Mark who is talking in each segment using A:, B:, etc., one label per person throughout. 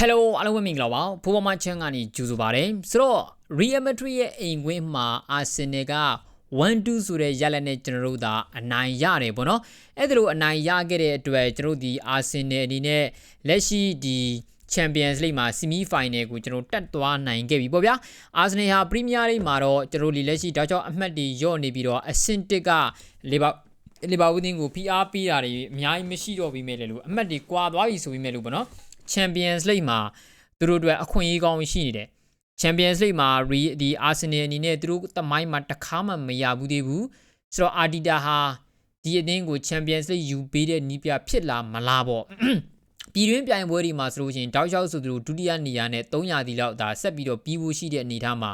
A: Hello အားလုံးပဲမင်္ဂလာပါဖိုးပေါ်မချန်ကနေကြိုဆိုပါတယ်ဆိုတော့ Real Madrid ရဲ့အိမ်ကွင်းမှာ Arsenal က1-2ဆိုတဲ့ရလဒ်နဲ့ကျွန်တော်တို့သာအနိုင်ရတယ်ပေါ့နော်အဲ့ဒါလိုအနိုင်ရခဲ့တဲ့အတွက်ကျွန်တော်တို့ဒီ Arsenal အနေနဲ့လက်ရှိဒီ Champions League မှာ semi final ကိုကျွန်တော်တက်သွားနိုင်ခဲ့ပြီပေါ့ဗျာ Arsenal ဟာ Premier League မှာတော့ကျွန်တော်ဒီလက်ရှိတောက်ချောက်အမှတ်တွေညော့နေပြီးတော့အဆင့်1က Liverpool လီဗာပူးတင်းကို PR ပေးတာတွေအများကြီးမရှိတော့ပြီးမဲ့လေလို့အမှတ်တွေကွာသွားပြီဆိုပြီးမဲ့လို့ပေါ့နော် Champions League မှာသူတို့အတွက်အခွင့်အရေးကောင်းရှိနေတယ် Champions League မှာဒီ Arsenal အနေနဲ့သူတို့တမိုင်းမှာတစ်ခါမှမရဘူးသေးဘူးဆိုတော့ Arteta ဟာဒီအသင်းကို Champions League ယူပေးတဲ့နီးပြဖြစ်လာမလားပေါ့ပြည်တွင်းပြိုင်ပွဲတွေမှာဆိုလို့ရှိရင်တောက်လျှောက်ဆိုသူတို့ဒုတိယနေရာနဲ့300တီလောက်ဒါဆက်ပြီးတော့ပြီးဖို့ရှိတဲ့အနေအထားမှာ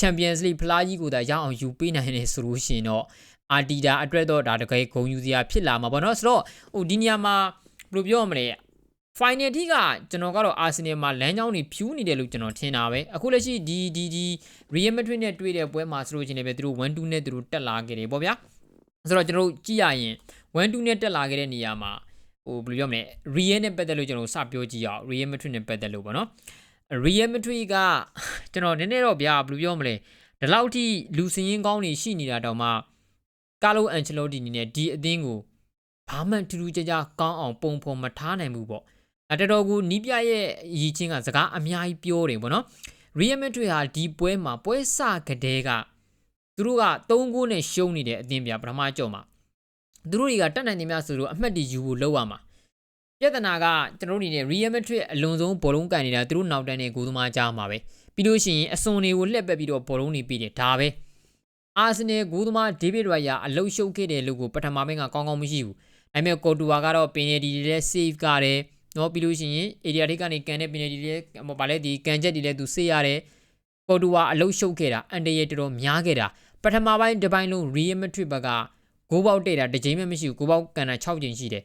A: Champions League ဖလားကြီးကိုဒါရအောင်ယူပေးနိုင်တယ်ဆိုလို့ရှိရင်တော့အာတီတာအတွက်တော့ဒါတကယ်ဂုံယူစရာဖြစ်လာမှာပေါ့နော်ဆိုတော့ဟိုဒီနေရာမှာဘယ်လိုပြောရမလဲ final ထိကကျွန်တော်ကတော့ Arsenal မှာလမ်းကြောင်းတွေဖြူးနေတယ်လို့ကျွန်တော်ထင်တာပဲအခုလက်ရှိဒီဒီဒီ Real Madrid နဲ့တွေ့တဲ့ပွဲမှာဆိုလို့ချင်းလည်းပဲသူတို့1-2နဲ့သူတို့တက်လာခဲ့တယ်ပေါ့ဗျာဆိုတော့ကျွန်တော်တို့ကြည့်ရရင်1-2နဲ့တက်လာခဲ့တဲ့နေရာမှာဟိုဘယ်လိုပြောမလဲ Real နဲ့ပတ်သက်လို့ကျွန်တော်စပြောကြည့်အောင် Real Madrid နဲ့ပတ်သက်လို့ပေါ့နော် Real Madrid ကကျွန်တော်နည်းနည်းတော့ဗျာဘယ်လိုပြောမလဲဒီလောက်ထိလူစင်းရင်ကောင်းနေရှိနေတာတောင်မှကာလိုအန်ချယ်လိုတီအနေနဲ့ဒီအသင်းကိုဘာမှထူးထူးခြားခြားကောင်းအောင်ပုံဖော်မထားနိုင်ဘူးပေါ့ အတော်တော်ကိုနီးပြရဲ့ရည်ချင်းကစကားအများကြီးပြောတယ်ပေါ့နော် Real Madrid ဟာဒီပွဲမှာပွဲစကတဲ့ကသူတို့က3ဂိုးနဲ့ရှုံးနေတဲ့အသင်းပြပထမကြော့မှာသူတို့တွေကတက်နိုင်နေများဆိုတော့အမှတ်တယူဖို့လောက်ရမှာပြဿနာကကျွန်တော်တို့အနေနဲ့ Real Madrid အလွန်ဆုံးဘောလုံးကန်နေတာသူတို့နောက်တန်းနဲ့ဂိုးသမားကြားမှာပဲပြီးလို့ရှိရင်အစွန်တွေကိုလှည့်ပက်ပြီးတော့ဘောလုံးတွေပြီးတယ်ဒါပဲအာဆင်နယ်ဂိုးသမားဒေးဗစ်ရိုင်ယာအလုရှုပ်ခဲ့တယ်လို့ကိုပထမပိုင်းကကောင်းကောင်းမရှိဘူးဒါပေမဲ့ကိုတူဝါကတော့ပင်နယ်ဒီတွေလည်း save ကတယ် နော်ပြီးလို့ရှိရင် area ထိကနေကန်တဲ့ပင်နယ်ဒီလည်းဗာလဲဒီကန်ချက်တွေလည်းသူ save ရတယ်ကိုတူဝါအလုရှုပ်ခဲ့တာအန်တရတော်တော်များခဲ့တာပထမပိုင်းတစ်ပိုင်းလုံး Real Madrid ဘက်ကဂိုးပေါက်တဲ့တာတစ်ချိန်မှမရှိဘူးဂိုးပေါက်ကန်တာ6ချိန်ရှိတယ်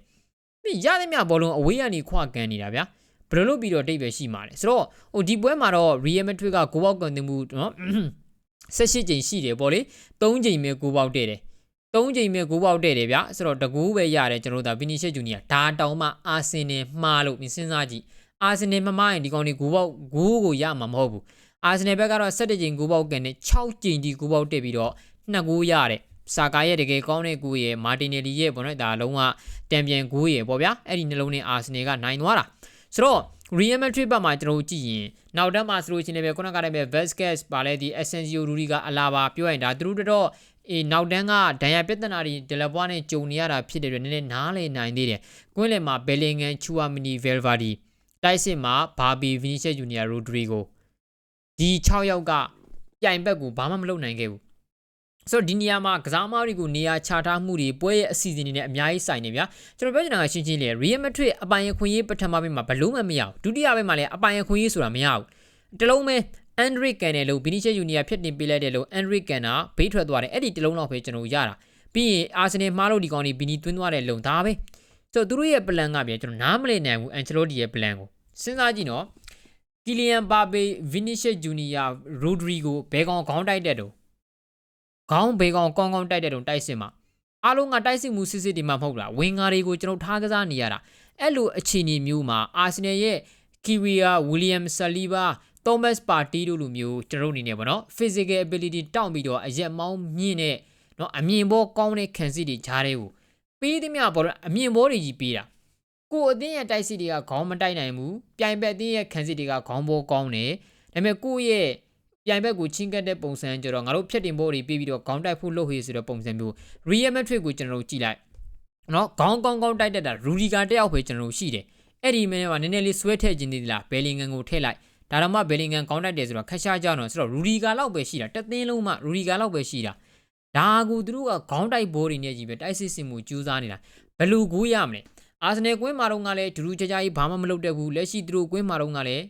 A: ပြီးရသမျှဘောလုံးအဝေးကနေခွကန်နေတာဗျာဘယ်လိုလုပ်ပြီးတော့တိတ်ပဲရှိမှာလဲဆိုတော့ဟိုဒီပွဲမှာတော့ Real Madrid ကဂိုးပေါက်ကန်တင်မှုနော်18ချိန်ရှိတယ်ပေါ့လေ3ချိန်ပဲဂိုးပေါက်တဲ့တယ် 3ချိန်ပဲဂိုးပေါက်တဲ့တယ်ဗျာဆိုတော့တကူပဲရတယ်ကျွန်တော်တို့ဒါ Vinicius Junior ဒါတောင်မှအာဆင်နယ်မှားလို့မစဉ်းစားကြည့်အာဆင်နယ်မမှားရင်ဒီကောင်ဒီဂိုးပေါက်ဂိုးကိုရမှာမဟုတ်ဘူးအာဆင်နယ်ဘက်ကတော့17ချိန်ဂိုးပေါက်ကန်နဲ့6ချိန်ဒီဂိုးပေါက်တက်ပြီးတော့2ဂိုးရတယ်စာကာရဲ့တကယ်ကောင်းတဲ့ကိုရဲ့မာတင်နယ်လီရဲ့ဘောနော်ဒါလုံးဝတံပြန်ကိုရဲ့ပေါ့ဗျာအဲ့ဒီနှလုံးနဲ့အာဆင်နယ်ကနိုင်သွားတာဆိုတော့ Real Madrid ဘက်မှာကျွန်တော်တို့ကြည့်ရင်နောက်တန်းမှာဆိုလို့ချင်းလည်းပဲခုနကတည်းက Vasquez ပါလဲဒီ Asensio Rudiger အလာပါပြောရင်ဒါသူတို့တော့ အေးနောက်တန်းကဒဏ်ရာပြဿနာတွေဒလပွားနဲ့ကြုံနေရတာဖြစ်တဲ့အတွက်နည်းနည်းနားလည်နိုင်သေးတယ်။ကွင်းလယ်မှာ Bellingham, Chouamini, Valverde တိုက်စစ်မှာ Barbie, Vinicius Junior, Rodrigo ဒီ6ယောက်ကပြိုင်ဘက်ကိုဘာမှမလုပ်နိုင်ခဲ့ဘူး။ဆိုတော့ဒီနေရာမှာကစားသမားတွေကိုနေရာချထားမှုတွေပွဲရဲ့အစီအစဉ်တွေနဲ့အများကြီးဆိုင်နေဗျာကျွန်တော်ပြောချင်တာကရှင်းရှင်းလေး Real Madrid အပိုင်အခွင့်အရေးပထမပိုင်းမှာဘလုံးမှမရဘူးဒုတိယပိုင်းမှာလည်းအပိုင်အခွင့်အရေးဆိုတာမရဘူးတလုံးပဲ Andrick ကန်တယ်လို့ Vinicius Junior ဖြစ်တင်ပေးလိုက်တယ်လို့ Andrick ကန်တာဘေးထွက်သွားတယ်အဲ့ဒီတလုံးတော့ပဲကျွန်တော်ရတာပြီးရင် Arsenal မှားလို့ဒီကောင်တွေ Vini သွင်းသွားတယ်လုံဒါပဲဆိုတော့သူတို့ရဲ့ plan ကပြန်ကျွန်တော်နားမလည်နိုင်ဘူး Ancelotti ရဲ့ plan ကိုစဉ်းစားကြည့်နော် Kylian Mbappe Vinicius Junior Rodrigo ဘဲကောင်ခေါင်းတိုက်တဲ့တော့ခေါင်းဘေးကောင်ကောင်းကောင်းတိုက်တဲ့တုံတိုက်စစ်မှာအားလုံးကတိုက်စစ်မှုစစ်စစ်ဒီမှာမဟုတ်လားဝင်ငါတွေကိုကျွန်တော်ထားကစားနေရတာအဲ့လိုအခြေအနေမျိုးမှာအာဆင်နယ်ရဲ့ကီဝီယာဝီလီယမ်ဆလီဘာ သောမတ်ပါတီတို့လိုမျိုးကျွန်တော်အနေနဲ့ပေါ့နော် physical ability တောင့်ပြီးတော့အရက်မောင်းမြင့်တဲ့နော်အမြင်ဘောကောင်းတဲ့ခံစစ်တွေဂျားတွေကိုပေးသမျှပေါ့အမြင်ဘောတွေကြီးပေးတာကိုအသင်းရဲ့တိုက်စစ်တွေကခေါင်းမတိုက်နိုင်ဘူးပြိုင်ဘက်အသင်းရဲ့ခံစစ်တွေကခေါင်းဘောကောင်းတယ်ဒါပေမဲ့ကိုရဲ့ပြိုင်ဘက်ကိုချင်းကတ်တဲ့ပုံစံကြတော့ငါတို့ဖြတ်တင်ဖို့တွေပြီးပြီးတော့ခေါင်းတိုက်ဖို့လုပ်ဟေးဆိုတဲ့ပုံစံမျိုး Real Madrid ကိုကျွန်တော်တို့ကြည့်လိုက်နော်ခေါင်းကောင်းကောင်းတိုက်တတ်တာရူဒီဂါတယောက်ပဲကျွန်တော်တို့ရှိတယ်အဲ့ဒီမဲမှာနည်းနည်းလေးဆွဲထည့်ခြင်းသေးလားဘယ်လင်ဂန်ကိုထည့်လိုက် ဒါတော့မှဘယ်လင်ဂန်ခေါင်းတိုက်တယ်ဆိုတော့ခက်ရှားကြတော့ဆိုတော့ရူဒီဂါလောက်ပဲရှိတာတသင်းလုံးမှရူဒီဂါလောက်ပဲရှိတာဒါကူသူတို့ကခေါင်းတိုက်ဘိုးတွေနဲ့ကြီးပဲတိုက်စစ်စင်မှုကြိုးစားနေတာဘယ်လိုကိုရမလဲအာဆင်နယ်ကွင်းမှာတော့ကလည်းဒူဒူချာချာကြီးဘာမှမလုပ်တတ်ဘူးလက်ရှိသူတို့ကွင်းမှာတော့ကလည်း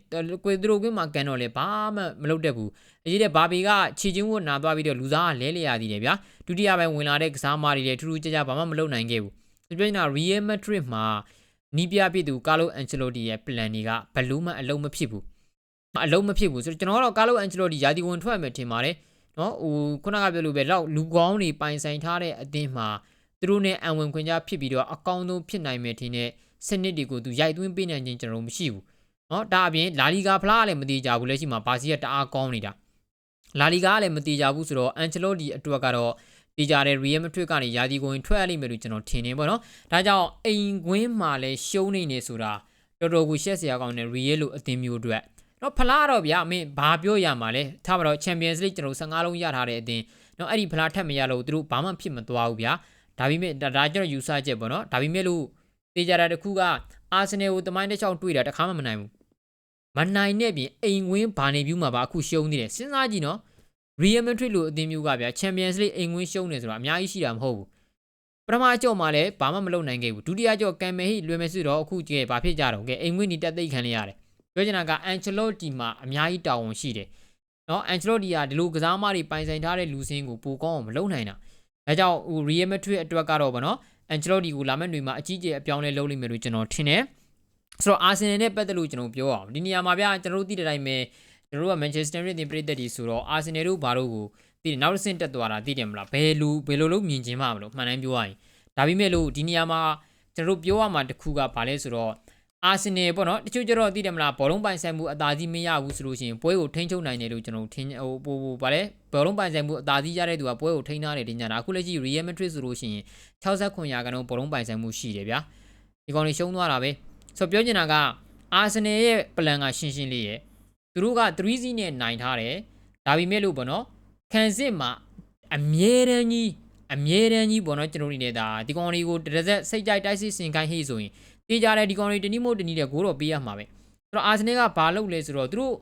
A: ကွေသူတို့ကွင်းမှာကန်တော့လေဘာမှမလုပ်တတ်ဘူးအရေးတဲ့ဘာဘီကခြေချင်းဝတ်နာသွားပြီးတော့လူသားကလဲလေရသေးတယ်ဗျာဒုတိယပိုင်းဝင်လာတဲ့ကစားမားတွေလည်းထူးထူးခြားခြားဘာမှမလုပ်နိုင်ခဲ့ဘူးဒီပြိုင်နာ Real Madrid မှာနီးပြပြသူကာလိုအန်ချလိုတီရဲ့ plan တွေကဘလို့မှအလုံးမဖြစ်ဘူး အလုံးမဖြစ်ဘူးဆိုတော့ကျွန်တော်ကတော့ကာလိုအန်ချလိုတီယာတီဝင်ထွက်မယ်ထင်ပါတယ်နော်ဟိုခုနကပြောလို့ပဲတော့လူကောင်းတွေပိုင်ဆိုင်ထားတဲ့အသင်းမှာသူတို့နဲ့အံဝင်ခွင့်ကြဖြစ်ပြီးတော့အကောင်းဆုံးဖြစ်နိုင်မယ်ထင်တဲ့စနစ်တွေကိုသူရိုက်သွင်းပေးနိုင်ခြင်းကျွန်တော်မရှိဘူးနော်ဒါအပြင်လာလီဂါဖလားကလည်းမတိကြဘူးလက်ရှိမှာဘာစီကတအားကောင်းနေတာလာလီဂါကလည်းမတိကြဘူးဆိုတော့အန်ချလော့ဒီအတွက်ကတော့တေးကြတဲ့ Real Madrid ကနေယာဒီကိုရင်ထွက်ရလိမ့်မယ်လို့ကျွန်တော်ထင်နေပါတော့။ဒါကြောင့်အိမ်ကွင်းမှာလည်းရှုံးနေနေဆိုတာတော်တော်ကိုရှက်စရာကောင်းတဲ့ Real လို့အသင်းမျိုးအတွက် တော့ဖလားတော့ဗျာအမင်းဘာပြောရမှာလဲထားပါတော့ Champions League ကျွန်တော်15လုံးရထားတဲ့အသင်းနော်အဲ့ဒီဖလားထက်မရလို့သူတို့ဘာမှဖြစ်မသွားဘူးဗျာဒါပေမဲ့ဒါကျွန်တော်ယူဆချက်ပေါ့နော်ဒါပေမဲ့လို့တေးကြတာတစ်ခုကအာဆင်နယ်ကိုတမိုင်းတစ်ချောင်းတွေ့တာတခါမှမနိုင်ဘူးမနိုင်တဲ့ပြင်အိမ်ဝင်းဘာနေပြူးမှာပါအခုရှုံးနေတယ်စဉ်းစားကြည့်နော် Real Madrid လို့အသင်းမျိုးကဗျာ Champions League အိမ်ဝင်းရှုံးနေဆိုတာအများကြီးရှိတာမဟုတ်ဘူးပထမအကြော့မှာလည်းဘာမှမလုပ်နိုင်ခဲ့ဘူးဒုတိယကြော့ကမ်မဲဟိလွယ်မယ်ဆိုတော့အခုကြည့်ဘာဖြစ်ကြတော့ကဲအိမ်ဝင်းဒီတက်သိပ်ခံလိုက်ရတယ် ပြောချင်တာကအန်ချယ်လော့တီမှာအများကြီးတာဝန်ရှိတယ်နော်အန်ချယ်လော့တီကဒီလိုကစားမတွေပိုင်ဆိုင်ထားတဲ့လူစင်းကိုပိုကောင်းအောင်မလုပ်နိုင်တာဒါကြောင့်ဟို Real Madrid အတွက်ကတော့ဗောနော်အန်ချယ်လော့တီကိုလာမယ့်တွေမှာအကြီးအကျယ်အပြောင်းလဲလုပ်လိမ့်မယ်လို့ကျွန်တော်ထင်တယ်ဆိုတော့အာဆင်နယ်နဲ့ပတ်သက်လို့ကျွန်တော်ပြောအောင်ဒီနေရာမှာဗျာကျွန်တော်တို့သိတဲ့အတိုင်းပဲကျွန်တော်တို့က Manchester United ပြည်သက်တီဆိုတော့အာဆင်နယ်တို့ဘာလို့ကိုသိတယ်နောက်တစ်ဆင့်တက်သွားတာသိတယ်မလားဘယ်လူဘယ်လိုလုပ်မြင်ချင်းမှမလို့မှန်တိုင်းပြောရရင်ဒါပေမဲ့လို့ဒီနေရာမှာကျွန်တော်တို့ပြောရမှာတစ်ခုကဘာလဲဆိုတော့ အာဆင်နယ်ပေါ့နော်တချို့ကျတော့သိတယ်မလားဘောလုံးပိုင်ဆိုင်မှုအသာစီးမရဘူးဆိုလို့ရှိရင်ပွဲကိုထိန်းချုပ်နိုင်တယ်လို့ကျွန်တော်ထင်ဟိုပို့ပို့ဗာလဲဘောလုံးပိုင်ဆိုင်မှုအသာစီးရတဲ့သူကပွဲကိုထိန်းထားတယ်တင်ကြတာအခုလက်ရှိ Real Madrid ဆိုလို့ရှိရင်69ရာခိုင်နှုန်းဘောလုံးပိုင်ဆိုင်မှုရှိတယ်ဗျာဒီကောင်တွေရှုံးသွားတာပဲဆိုတော့ပြောချင်တာကအာဆင်နယ်ရဲ့ပလန်ကရှင်းရှင်းလေးရဲ့သူတို့က3စီးနဲ့နိုင်ထားတယ်ဒါပေမဲ့လို့ပေါ့နော်ခံစစ်မှာအမြဲတမ်းကြီးအမြဲတမ်းကြီးပေါ့နော်ကျွန်တော်တို့နေတာဒီကောင်တွေကိုတရဇက်စိတ်ကြိုက်တိုက်စစ်စင်ခိုင်းဟိဆိုရင် တေးကြတဲ့ဒီကောင်တွေတနည်းမို့တနည်းတဲ့ဂိုးတော့ပေးရမှာပဲဆိုတော့အာဆင်နယ်ကဘာလုပ်လဲဆိုတော့သူတို့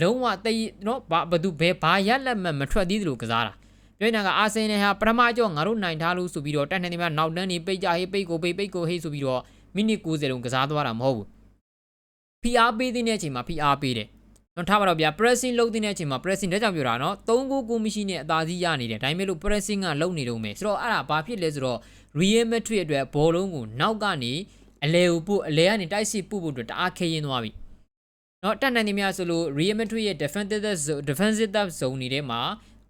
A: လုံးဝတိတ်နော်ဘာဘသူဘယ်ဘာရက်လက်မှမထွက်သေးသလိုကစားတာပြောနေတာကအာဆင်နယ်ဟာပထမကြောငါတို့နိုင်ထားလို့ဆိုပြီးတော့တက်နေတယ်မှာနောက်တန်းနေပိတ်ကြဟေးပိတ်ကိုပိတ်ပိတ်ကိုဟေးဆိုပြီးတော့မိနစ်90လုံးကစားသွားတာမဟုတ်ဘူး PR ပေးတဲ့အချိန်မှာ PR ပေးတယ်နော်ထားပါတော့ဗျာ pressing လုပ်တဲ့အချိန်မှာ pressing တက်ကြောင်ပြောတာနော်3ကိုကိုမရှိနဲ့အသာစီးရနေတယ်ဒါပေမဲ့လို့ pressing ကလုပ်နေတော့မယ်ဆိုတော့အဲ့ဒါဘာဖြစ်လဲဆိုတော့ Real Madrid အတွက်ဘောလုံးကိုနောက်ကနေ အလဲကိုပို့အလဲကနေတိုက်စစ်ပို့ဖို့အတွက်တအားခဲရင်သွားပြီနော်တက်နိုင်နေများဆိုလို့ Real Madrid ရဲ့ defensive zone defensive zone နေထဲမှာ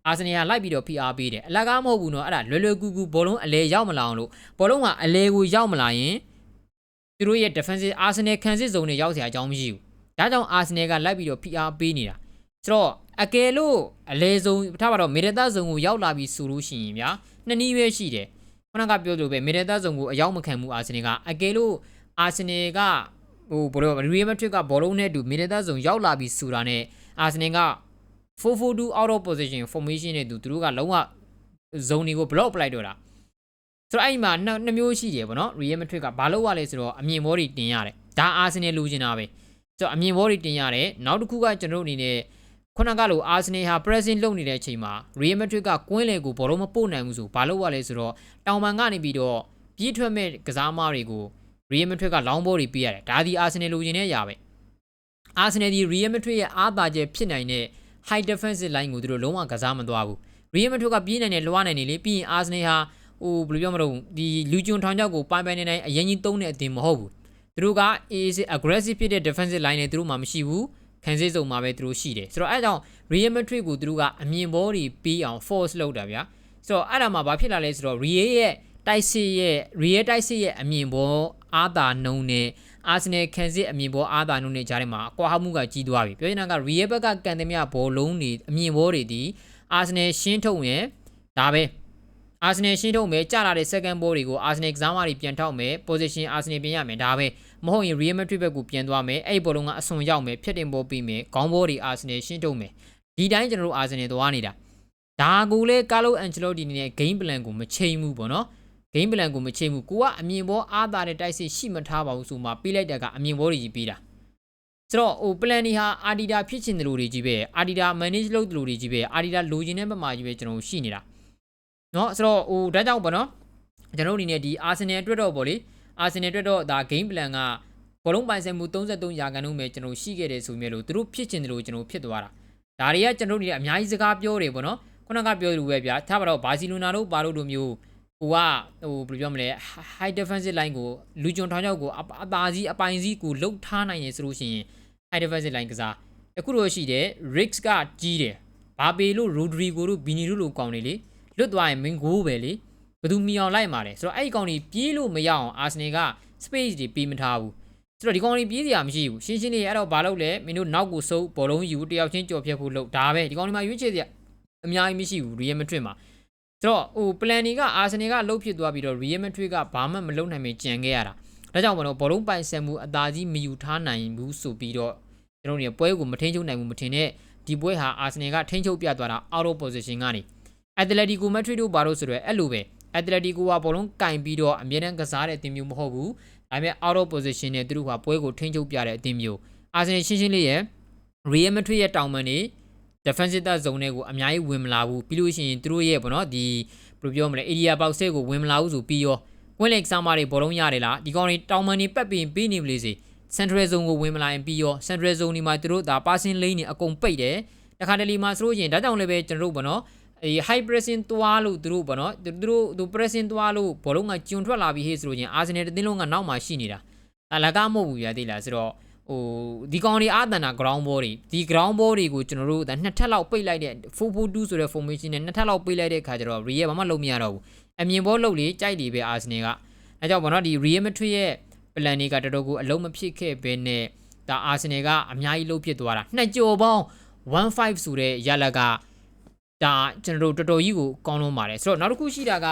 A: အာဆင်နယ်ကလိုက်ပြီးတော့ဖိအားပေးတယ်အလကားမဟုတ်ဘူးနော်အဲ့ဒါလွယ်လွယ်ကူကူဘောလုံးအလဲရောက်မလာအောင်လို့ဘောလုံးကအလဲကိုရောက်မလာရင်သူတို့ရဲ့ defensive အာဆင်နယ်ခံစစ်ဇုံတွေရောက်စရာအကြောင်းမရှိဘူးဒါကြောင့်အာဆင်နယ်ကလိုက်ပြီးတော့ဖိအားပေးနေတာဆိုတော့အကယ်လို့အလဲဆုံးထားပါတော့မေရတာဇုံကိုရောက်လာပြီးဆိုလို့ရှိရင်ဗျာနှစ်နည်းပဲရှိတယ် ခုနကပြောသလိုပဲမေရတာဇုံကိုအရောက်မခံဘူး Arsenal ကအကယ်လို့ Arsenal ကဟိုဘယ်လို Real Madrid ကဘောလုံးနဲ့အတူမေရတာဇုံရောက်လာပြီဆိုတာနဲ့ Arsenal က442 out of position formation နဲ့သူသူတို့ကလုံးဝဇုံတွေကို block ပလိုက်တော့တာဆိုတော့အဲ့ဒီမှာနှစ်မျိုးရှိတယ်ဗောနော် Real Madrid ကဘာလို့ရလဲဆိုတော့အမြင်ဘောတွေတင်ရတယ်ဒါ Arsenal လိုချင်တာပဲဆိုတော့အမြင်ဘောတွေတင်ရတယ်နောက်တစ်ခုကကျွန်တော်တို့အနေနဲ့ ခုနကလိုအာဆင်နယ်ဟာ pressing လုပ်နေတဲ့အချိန်မှာ Real Madrid ကကွင်းလေကိုဘောလုံးမပို့နိုင်ဘူးဆိုဘာလို့ရလဲဆိုတော့တောင်ပန်ကနေပြီးတော့ပြေးထွက်မဲ့ကစားမတွေကို Real Madrid ကလောင်းဘောတွေပေးရတယ်ဒါဒီအာဆင်နယ်လိုချင်တဲ့အရာပဲအာဆင်နယ်ဒီ Real Madrid ရဲ့အားသာချက်ဖြစ်နိုင်တဲ့ high defensive line ကိုသူတို့လုံးဝကစားမသွားဘူး Real Madrid ကပြေးနိုင်တယ်လွှားနိုင်တယ်လေပြီးရင်အာဆင်နယ်ဟာဟိုဘယ်လိုပြောမလို့ဒီလူကျွန်းထောင်ချောက်ကိုပိုင်ပိုင်နေနိုင်အရင်ကြီးသုံးတဲ့အတင်မဟုတ်ဘူးသူတို့က easy aggressive ဖြစ်တဲ့ defensive line နဲ့သူတို့မှမရှိဘူး ခံစစ်စုံမှာပဲသူတို့ရှိတယ်ဆိုတော့အဲဒါကြောင့် Real Madrid ကိုသူတို့ကအမြင်ဘောတွေပြီးအောင် force လုပ်တာဗျာဆိုတော့အဲ့ဒါမှဘာဖြစ်လာလဲဆိုတော့ Real ရဲ့တိုက်စစ်ရဲ့ Real တိုက်စစ်ရဲ့အမြင်ဘောအာသာနှုံနဲ့ Arsenal ခံစစ်အမြင်ဘောအာသာနှုံနဲ့ကြားထဲမှာအကွာဟမှုကကြီးသွားပြီပြောချင်တာက Real ဘက်ကကန်သမျှဘောလုံးတွေအမြင်ဘောတွေဒီ Arsenal ရှင်းထုတ်ရင်ဒါပဲ အာဆင်နယ်ရှင်းထုတ်မယ်ကြာလာတဲ့ second ball တွေကိုအာဆင်နယ်ကစားမတွေပြန်ထောက်မယ် position အာဆင်နယ်ပြင်ရမယ်ဒါပဲမဟုတ်ရင် Real Madrid ဘက်ကိုပြန်သွားမယ်အဲ့ဒီဘောလုံးကအစွန်ရောက်မယ်ဖြတ်တင်ဘောပြီးမယ်ခေါင်းဘောတွေအာဆင်နယ်ရှင်းထုတ်မယ်ဒီတိုင်းကျွန်တော်တို့အာဆင်နယ်သွားနေတာဒါကိုလေကာလိုအန်ချလောဒီနဲ့ game plan ကိုမချိန်ဘူးပေါ့နော် game plan ကိုမချိန်ဘူးကိုကအမြင်ဘောအားသာတဲ့တိုက်စစ်ရှိမထားပါဘူးဆိုမှပေးလိုက်တာကအမြင်ဘောတွေကြီးပေးတာဆိုတော့ဟို plan ဒီဟာ Adidas ဖြစ်ချင်တယ်လို့တွေကြီးပဲ Adidas manage လုပ်တယ်လို့တွေကြီးပဲ Adidas လိုချင်တဲ့ဘက်မှာကြီးပဲကျွန်တော်ရှိနေတာ နော်ဆိုတော့ဟိုဒါကြောင့်ပေါ့နော်ကျွန်တော်အနေနဲ့ဒီ Arsenal အတွက်တော့ပေါ့လေ Arsenal အတွက်တော့ဒါ game plan ကဘောလုံးပိုင်ဆိုင်မှု33ရာခိုင်နှုန်းပဲကျွန်တော်ရှိခဲ့တယ်ဆိုမြဲလို့သူတို့ဖြစ်ချင်တယ်လို့ကျွန်တော်ဖြစ်သွားတာဒါတွေကကျွန်တော်အနေနဲ့အများကြီးစကားပြောတယ်ပေါ့နော်ခုနကပြောလိုပဲဗျာထားပါတော့ဘာစီလိုနာတို့ပါလို့တို့မျိုးဟိုကဟိုဘယ်လိုပြောမလဲ high defensive line ကိုလူကျွန်ထောင်ရောက်ကိုအသာစီးအပိုင်စီးကိုလှုပ်ထားနိုင်ရင်ဆိုလို့ရှိရင် high defensive line ကစားအခုတော့ရှိတယ် risk ကကြီးတယ်ဘာပေလို့ rodrigo တို့ bini တို့လိုကောင်းနေလေ လွတ်သွားရင်မင်းကိုပဲလေဘယ်သူမီအောင်လိုက်မှာလဲဆိုတော့အဲ့ဒီကောင်ကြီးပြေးလို့မရအောင်အာဆင်နယ်က space တွေပေးမထားဘူးဆိုတော့ဒီကောင်လေးပြေးစရာမရှိဘူးရှင်းရှင်းလေးအဲ့တော့ဘာလုပ်လဲမင်းတို့နောက်ကိုစုပ်ဘောလုံးယူတယောက်ချင်းကြော်ဖြတ်ဖို့လုပ်ဒါပဲဒီကောင်လေးမှာရွေးချယ်စရာအများကြီးမရှိဘူး Real Madrid မှာဆိုတော့ဟို plan တွေက Arsenal ကလှုပ်ဖြစ်သွားပြီးတော့ Real Madrid ကဘာမှမလုပ်နိုင်မကြံခဲ့ရတာဒါကြောင့်မလို့ဘောလုံးပိုင်ဆက်မှုအသာကြီးမယူထားနိုင်ဘူးဆိုပြီးတော့ကျွန်တော်တို့ပွဲကိုမထိန်ချုပ်နိုင်ဘူးမထင်နဲ့ဒီပွဲဟာ Arsenal ကထိန်ချုပ်ပြသွားတာ out of position ကနေ Atletico Madrid တို့ဘာလို့ဆိုတော့အဲ့လိုပဲ Atletico ကဘောလုံးကင်ပြီးတော့အမြဲတမ်းကစားတဲ့အသင်းမျိုးမဟုတ်ဘူးဒါပေမဲ့ out of position နဲ့သူတို့ကပွဲကိုထိန်းချုပ်ပြတဲ့အသင်းမျိုး Arsenal ရှင်းရှင်းလေးရဲ့ Real Madrid ရဲ့တောင်ပန်နေ defensive third zone တွေကိုအများကြီးဝင်မလာဘူးပြီးလို့ရှိရင်သူတို့ရဲ့ပေါ့နော်ဒီဘယ်လိုပြောမလဲ area box ကိုဝင်မလာဘူးဆိုပြီးရောကွင်းလက်ကစားမတွေဘောလုံးရတယ်လားဒီကောင်တွေတောင်ပန်နေပက်ပြီးပေးနေမလို့စေ central zone ကိုဝင်မလာရင်ပြီးရော central zone ဒီမှာသူတို့ဒါ passing lane တွေအကုန်ပိတ်တယ်တခါတလေမှာဆိုလို့ရှိရင်ဒါကြောင့်လည်းပဲကျွန်တော်တို့ပေါ့နော် အဲ high pressing သွားလို့သူတို့ပေါ့နော်သူတို့သူ pressing သွားလို့ဘောလုံးကကျွန်းထွက်လာပြီးဟေ့ဆိုလို့ချင်း Arsenal တစ်သင်းလုံးကနောက်မှာရှိနေတာအလကားမဟုတ်ဘူးပြသိလားဆိုတော့ဟိုဒီကောင်တွေအာတန်တာ ground ball တွေဒီ ground ball တွေကိုကျွန်တော်တို့ဒါနှစ်ထပ်လောက်ပိတ်လိုက်တဲ့442ဆိုတဲ့ formation နဲ့နှစ်ထပ်လောက်ပိတ်လိုက်တဲ့ခါကျတော့ Real ဘာမှလုပ်မရတော့ဘူးအမြင်ဘောလုံးလေးကြိုက်လေပဲ Arsenal ကအဲကြောင့်ပေါ့နော်ဒီ Real Madrid ရဲ့ plan တွေကတော်တော်ကိုအလုံးမဖြစ်ခဲ့ဘဲနဲ့ဒါ Arsenal ကအများကြီးလုံးဖြစ်သွားတာနှစ်ကြော်ပေါင်း15ဆိုတဲ့ရလက ဒါကျွန်တော်တို့တော်တော်ကြီးကိုကောင်းလုံးပါတယ်ဆိုတော့နောက်တစ်ခုရှိတာက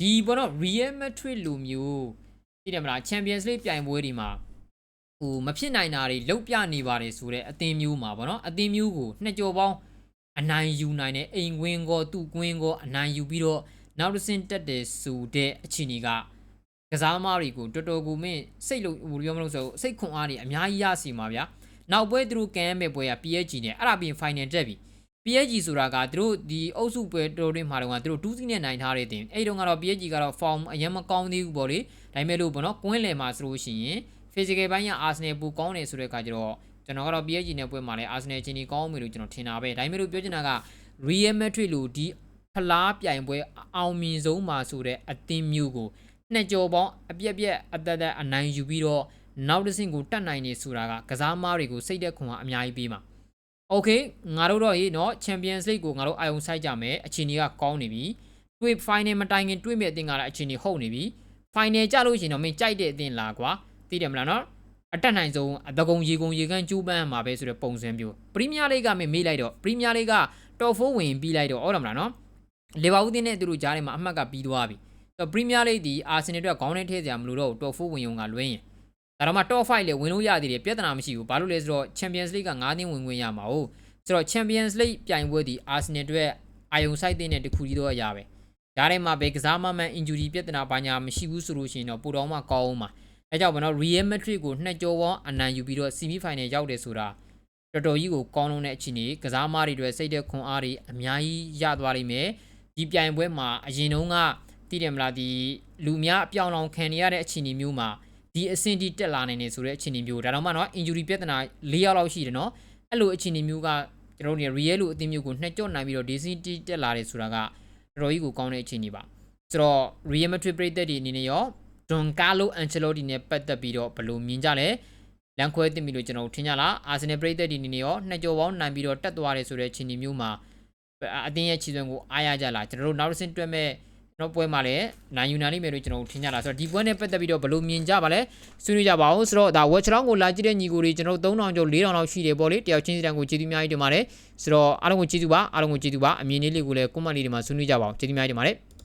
A: ဒီဘောနော် Real Madrid လူမျိုးသိတယ်မလား Champions League ပြိုင်ပွဲဒီမှာဟိုမဖြစ်နိုင်တာတွေလုတ်ပြနေပါတယ်ဆိုတဲ့အသင်းမျိုးမှာဗောနော်အသင်းမျိုးကိုနှစ်ကြော်ပေါင်းအနိုင်ယူနိုင်တဲ့အိမ်ကွင်းကောသူ့ကွင်းကောအနိုင်ယူပြီးတော့နောက်တစ်ဆင့်တက်တယ်ဆိုတဲ့အခြေအနေကကစားသမားတွေကိုတော်တော်ကိုမင်းစိတ်လို့ဟိုပြောမလို့ဆိုစိတ်ခွန်အားတွေအများကြီးရစီမှာဗျာနောက်ပွဲသူတို့ကန်ရမယ့်ပွဲက PSG နဲ့အဲ့ဒါပြီး final တက်ပြီ PSG ဆိုတာကသူတို့ဒီအုပ်စုပွဲတော်တွင်းမှာတော့သူတို့2စီးနဲ့နိုင်ထားတဲ့တင်အဲ့တုန်းကတော့ PSG ကတော့ form အရင်မကောင်းသေးဘူးပေါ့လေဒါပေမဲ့လို့ပေါ့နော်ကွင်းလယ်မှာဆိုလို့ရှိရင် physical ဘိုင်းက Arsenal ပူကောင်းနေဆိုတဲ့အခါကျတော့ကျွန်တော်ကတော့ PSG နဲ့ပွဲမှာလဲ Arsenal ချင်းကြီးကောင်းမယ်လို့ကျွန်တော်ထင်တာပဲဒါပေမဲ့လို့ပြောချင်တာက Real Madrid လို့ဒီဖလားပြိုင်ပွဲအောင်မြင်ဆုံးမှာဆိုတဲ့အသင်းမျိုးကိုနှစ်ကြော်ပေါင်းအပြက်ပြက်အသက်သက်အနိုင်ယူပြီးတော့နောက်တစ်ဆင့်ကိုတက်နိုင်နေဆိုတာကကစားမားတွေကိုစိတ်သက်ခွန်အားအများကြီးပေးမှာ။ Okay ငါတို့တော့ဟေ့နော် Champions League ကိုငါတို့အာရုံစိုက်ကြမယ်အခြေအနေကကောင်းနေပြီ။တွေ့ final မတိုင်ခင်တွေ့မဲ့အသင်းကလည်းအခြေအနေဟုတ်နေပြီ။ final ကြလို့ရှိရင်တော့မင်းကြိုက်တဲ့အသင်းလားကွာ။သိတယ်မလားနော်။အတက်နိုင်ဆုံးအတကုံရေကုံရေကန်းကျူးပန်းမှာပဲဆိုတဲ့ပုံစံမျိုးပရီးမီးယားလိဂ်ကမင်းမေးလိုက်တော့ပရီးမီးယားလိဂ်က top 4ဝင်ပြီးလိုက်တော့ဟုတ်တယ်မလားနော်။လီဗာပူးတင်းနဲ့သူတို့ကြားထဲမှာအမှတ်ကပြီးသွားပြီ။တော့ Premier League ဒီ Arsenal တို့ကခေါင်းထဲထည့်စရာမလိုတော့ဘူး top 4ဝင်ရုံကလွင်းရင် ဒါတော့မှ top 5လေဝင်လို့ရသေးတယ်ပြဿနာမရှိဘူးဘာလို့လဲဆိုတော့ Champions League က9သင်းဝင်ဝင်ရမှာဟုတ်ဆိုတော့ Champions League ပြိုင်ပွဲဒီ Arsenal တို့အာယုံစိုက်တဲ့တခုကြီးတော့အရာပဲဒါထဲမှာဘယ်ကစားမမှန် injury ပြဿနာဘာညာမရှိဘူးဆိုလို့ရှိရင်တော့ပိုတော့မှကောင်းအောင်ပါအဲကြောင့်ဘနော် Real Madrid ကိုနှစ်ကြောပေါင်းအနိုင်ယူပြီးတော့ semi final ရောက်တယ်ဆိုတာတော်တော်ကြီးကိုကောင်းလုံးတဲ့အခြေအနေကစားမတွေတွေစိတ်သက်ခွန်အားတွေအများကြီးရသွားလိမ့်မယ်ဒီပြိုင်ပွဲမှာအရင်တုန်းကသိတယ်မလားဒီလူများအပြောင်းလောင်ခံနေရတဲ့အခြေအနေမျိုးမှာ ဒီအဆင့်တိတက်လာနိုင်နေဆိုတဲ့အခြေအနေမျိုးဒါတော့မှနော် injury ပြဿနာ၄ရောက်လောက်ရှိတယ်နော်အဲ့လိုအခြေအနေမျိုးကကျွန်တော်တို့ real လို့အသင်းမျိုးကိုနှစ်ကြော့နိုင်ပြီးတော့ DC တိတက်လာတယ်ဆိုတာကတော်တော်ကြီးကိုကောင်းတဲ့အခြေအနေပါဆိုတော့ Real Madrid ပြည်သက်တွေအနေနဲ့ရော Don Carlo Ancelotti နဲ့ပတ်သက်ပြီးတော့ဘယ်လိုမြင်ကြလဲလန်ခွဲတင်ပြီလို့ကျွန်တော်ထင်ကြလား Arsenal ပြည်သက်တွေအနေနဲ့ရောနှစ်ကြော်ပေါင်းနိုင်ပြီးတော့တက်သွားတယ်ဆိုတဲ့အခြေအနေမျိုးမှာအသင်းရဲ့ခြေစွမ်းကိုအားရကြလားကျွန်တော်တို့နောက်တစ်ဆင့်တွက်မဲ့ကျွ န်တော်ပွဲမှာလည်းနိုင်ယူနိုင်လိမ့်မယ်လို့ကျွန်တော်ထင်ကြတာဆိုတော့ဒီပွဲနဲ့ပတ်သက်ပြီးတော့ဘယ်လိုမြင်ကြပါလဲဆွေးနွေးကြပါဦးဆိုတော့ဒါ watch round ကိုလာကြည့်တဲ့ညီကိုတွေကျွန်တော်တို့3000ကျော်4000လောက်ရှိတယ်ပေါ့လေတယောက်ချင်းစီတန်းကိုကျေးဇူးအများကြီးတင်ပါတယ်ဆိုတော့အားလုံးကိုကျေးဇူးပါအားလုံးကိုကျေးဇူးပါအမြင်လေးလေးကိုလည်း comment လေးတွေမှာဆွေးနွေးကြပါဦးကျေးဇူးအများကြီးတင်ပါတယ်